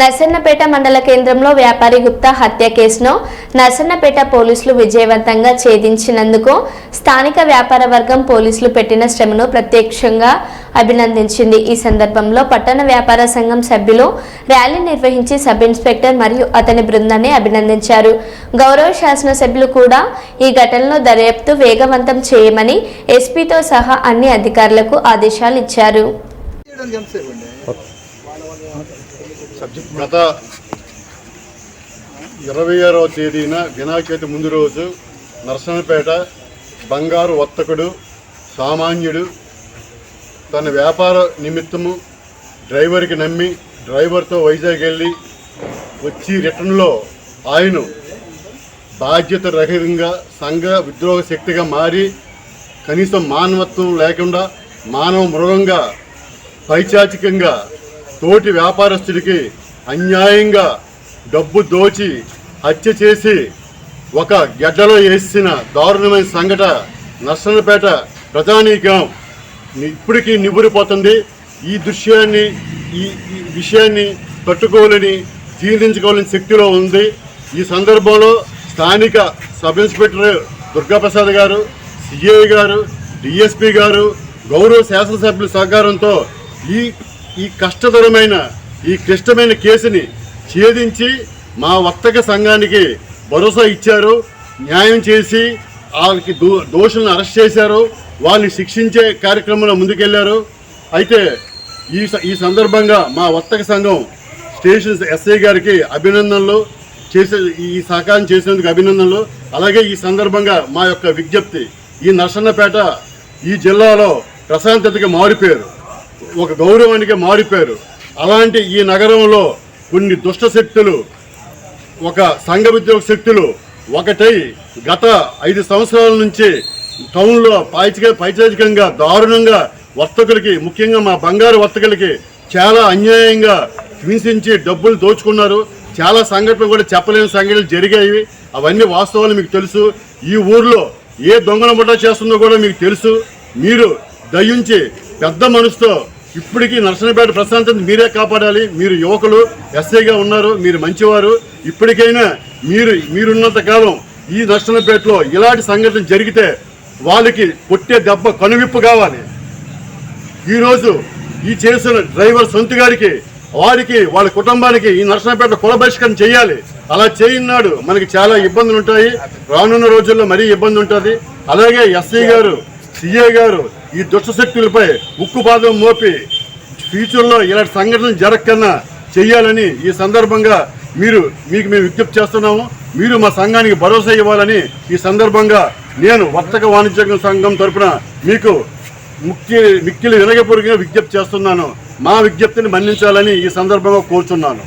నర్సన్నపేట మండల కేంద్రంలో వ్యాపారి గుప్తా హత్య కేసును నర్సన్నపేట పోలీసులు విజయవంతంగా ఛేదించినందుకు స్థానిక వ్యాపార వర్గం పోలీసులు పెట్టిన శ్రమను ప్రత్యక్షంగా అభినందించింది. ఈ సందర్భంలో పట్టణ వ్యాపార సంఘం సభ్యులు ర్యాలీ నిర్వహించి సబ్ ఇన్స్పెక్టర్ మరియు అతని బృందాన్ని అభినందించారు. గౌరవ శాసనసభ్యులు కూడా ఈ ఘటనలో దర్యాప్తు వేగవంతం చేయమని ఎస్పీతో సహా అన్ని అధికారులకు ఆదేశాలు ఇచ్చారు. గత ఇరవై ఆరవ తేదీన వినాయక ముందు రోజు నరసనపేట బంగారు వర్తకుడు సామాన్యుడు తన వ్యాపార నిమిత్తము డ్రైవర్కి నమ్మి డ్రైవర్తో వైజాగ్ వెళ్ళి వచ్చి రిటర్న్లో ఆయన బాధ్యత రహితంగా సంఘ విద్రోహ శక్తిగా మారి కనీసం మానవత్వం లేకుండా మానవ మృగంగా పైచాచికంగా తోటి వ్యాపారస్తుడికి అన్యాయంగా డబ్బు దోచి హత్య చేసి ఒక గడ్డలో వేసిన దారుణమైన సంఘట నర్సనపేట ప్రజానీకం ఇప్పటికీ నిబురిపోతుంది ఈ దృశ్యాన్ని ఈ ఈ విషయాన్ని తట్టుకోవాలని జీర్ణించుకోవాలని శక్తిలో ఉంది. ఈ సందర్భంలో స్థానిక సబ్ ఇన్స్పెక్టర్ దుర్గాప్రసాద్ గారు సిఐ గారు డిఎస్పి గారు గౌరవ శాసనసభ్యుల సహకారంతో ఈ ఈ కష్టతరమైన ఈ క్లిష్టమైన కేసుని ఛేదించి మా వర్తక సంఘానికి భరోసా ఇచ్చారు న్యాయం చేసి వాళ్ళకి దో దోషులను అరెస్ట్ చేశారు వాళ్ళని శిక్షించే కార్యక్రమంలో ముందుకెళ్ళారు. అయితే ఈ ఈ సందర్భంగా మా వర్తక సంఘం స్టేషన్ ఎస్ఐ గారికి అభినందనలు చేసే ఈ సహకారం చేసేందుకు అభినందనలు. అలాగే ఈ సందర్భంగా మా యొక్క విజ్ఞప్తి ఈ నర్సన్నపేట ఈ జిల్లాలో ప్రశాంతతగా మారిపోయారు. ఒక గౌరవానికి మారిపోయారు. అలాంటి ఈ నగరంలో కొన్ని దుష్ట శక్తులు ఒక సంఘ ఉద్యోగ శక్తులు ఒకటై గత ఐదు సంవత్సరాల నుంచి టౌన్లో పైచిక పైచాచికంగా దారుణంగా వర్తకులకి ముఖ్యంగా మా బంగారు వర్తకులకి చాలా అన్యాయంగా హింసించి డబ్బులు దోచుకున్నారు. చాలా సంఘటనలు కూడా చెప్పలేని సంఘటనలు జరిగాయి. అవన్నీ వాస్తవాలు మీకు తెలుసు. ఈ ఊర్లో ఏ దొంగల ముఠా చేస్తుందో కూడా మీకు తెలుసు. మీరు దయించి పెద్ద మనసుతో ఇప్పటికీ నర్సనపేట ప్రశాంతత మీరే కాపాడాలి. మీరు యువకులు ఎస్ఐగా ఉన్నారు మీరు మంచివారు. ఇప్పటికైనా మీరు మీరున్నంత కాలం ఈ నర్సనపేటలో ఇలాంటి సంఘటన జరిగితే వాళ్ళకి కొట్టే దెబ్బ కనువిప్పు కావాలి. ఈరోజు ఈ చేసిన డ్రైవర్ సొంత గారికి వారికి వాళ్ళ కుటుంబానికి ఈ నర్సనపేట కుల బహిష్కరణ చేయాలి. అలా చేయన్నాడు. మనకి చాలా ఇబ్బందులు ఉంటాయి రానున్న రోజుల్లో మరీ ఇబ్బంది ఉంటుంది అలాగే ఎస్ఐ గారు సిఏ గారు ఈ దుష్ట శక్తులపై ఉక్కు పాదం మోపి ఫ్యూచర్లో ఇలాంటి సంఘటనలు జరగకన్నా చేయాలని ఈ సందర్భంగా మీరు మీకు మేము విజ్ఞప్తి చేస్తున్నాము. మీరు మా సంఘానికి భరోసా ఇవ్వాలని ఈ సందర్భంగా నేను వర్తక వాణిజ్య సంఘం తరపున మీకు ముఖ్య మిక్కిలి వినగపూర్వకంగా విజ్ఞప్తి చేస్తున్నాను. మా విజ్ఞప్తిని మన్నించాలని ఈ సందర్భంగా కోరుచున్నాను.